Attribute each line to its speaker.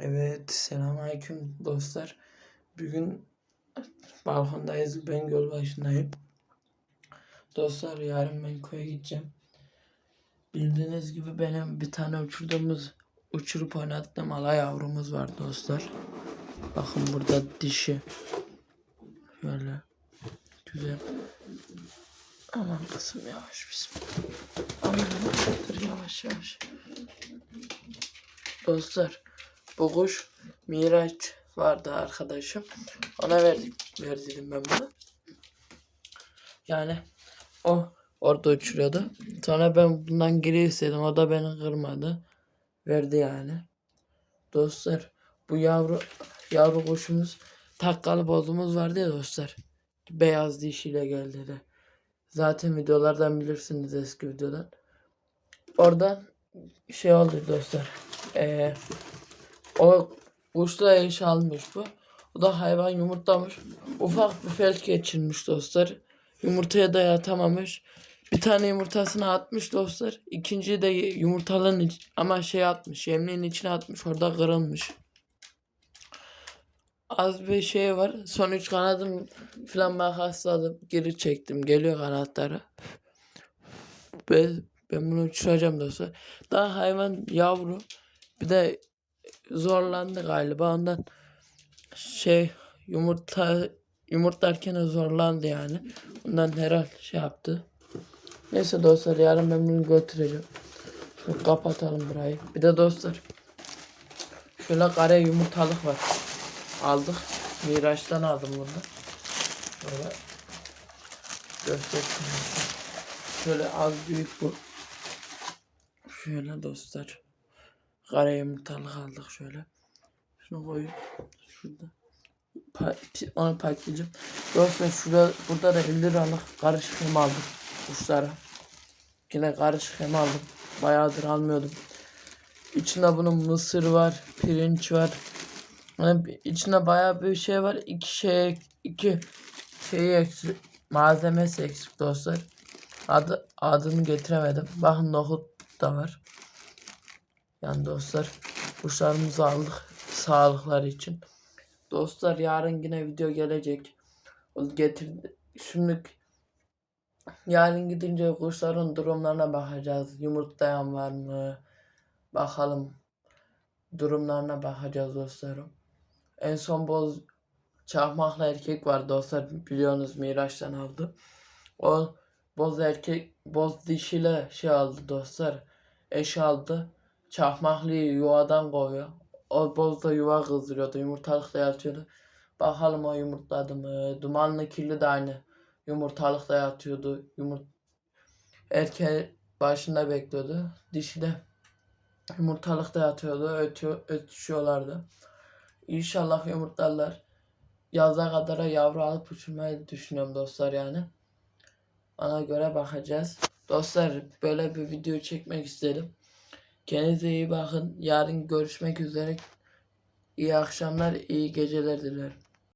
Speaker 1: Evet, selamünaleyküm dostlar. Bugün balkondayız. Ben yol başındayım. Dostlar yarın ben köye gideceğim. Bildiğiniz gibi benim bir tane uçurduğumuz, uçurup oynattığım ala yavrumuz var dostlar. Bakın burada dişi. Şöyle. Güzel. Aman kızım yavaş bismillah. Aman dur yavaş yavaş. Dostlar bu kuş Miraç vardı arkadaşım. Ona verdik, verdim ben bunu. Yani o orada uçuruyordu. Sonra ben bundan geri istedim. O da beni kırmadı. Verdi yani. Dostlar bu yavru yavru kuşumuz takkalı bozumuz vardı ya dostlar. Beyaz dişiyle geldi de. Zaten videolardan bilirsiniz eski videodan. Oradan şey oldu dostlar. Ee, o kuşla eş almış bu. O da hayvan yumurtlamış. Ufak bir felç geçirmiş dostlar. Yumurtaya da yatamamış. Bir tane yumurtasını atmış dostlar. İkinciyi de yumurtalığın iç- ama şey atmış. Yemliğin içine atmış. Orada kırılmış. Az bir şey var. Son üç kanadım falan makasladım. Geri çektim. Geliyor kanatları. Ben, ben bunu uçuracağım dostlar. Daha hayvan yavru. Bir de zorlandı galiba ondan şey yumurta yumurtlarken zorlandı yani. Ondan herhal şey yaptı. Neyse dostlar yarın ben bunu götüreceğim. Şöyle kapatalım burayı. Bir de dostlar şöyle kare yumurtalık var. Aldık. Miraç'tan aldım bunu. Böyle göstereyim. Şöyle az büyük bu. Şöyle dostlar. Kare yumurtalık aldık şöyle. Şunu koyup şurada. Pa onu paklayacağım. Dostlar şurada burada da 50 liralık karışık hem aldım kuşlara. Yine karışık hem aldım. Bayağıdır almıyordum. İçinde bunun mısır var, pirinç var. Yani içinde bayağı bir şey var. İki şey iki şeyi eksik. Malzemesi eksik dostlar. Adı adını getiremedim. Bakın nohut da var. Yani dostlar kuşlarımızı aldık sağlıkları için. Dostlar yarın yine video gelecek. Getir şimdi yarın gidince kuşların durumlarına bakacağız. Yumurtlayan var mı? Bakalım. Durumlarına bakacağız dostlarım. En son boz çakmaklı erkek var dostlar biliyorsunuz Miraç'tan aldı. O boz erkek boz dişiyle şey aldı dostlar. Eş aldı. Çakmaklıyı yuvadan koyuyor. O boz da yuva kızdırıyordu. Yumurtalık da yatıyordu. Bakalım o yumurtladı mı? Dumanlı kirli de aynı. Yumurtalık da yatıyordu. Yumurt Erkeği başında bekliyordu. Dişi de yumurtalıkta yatıyordu. Ötüyor, ötüşüyorlardı. İnşallah yumurtlarlar. Yaza kadar yavru alıp uçurmayı düşünüyorum dostlar yani. Ona göre bakacağız. Dostlar böyle bir video çekmek istedim. Kendinize iyi bakın. Yarın görüşmek üzere. İyi akşamlar, iyi geceler dilerim.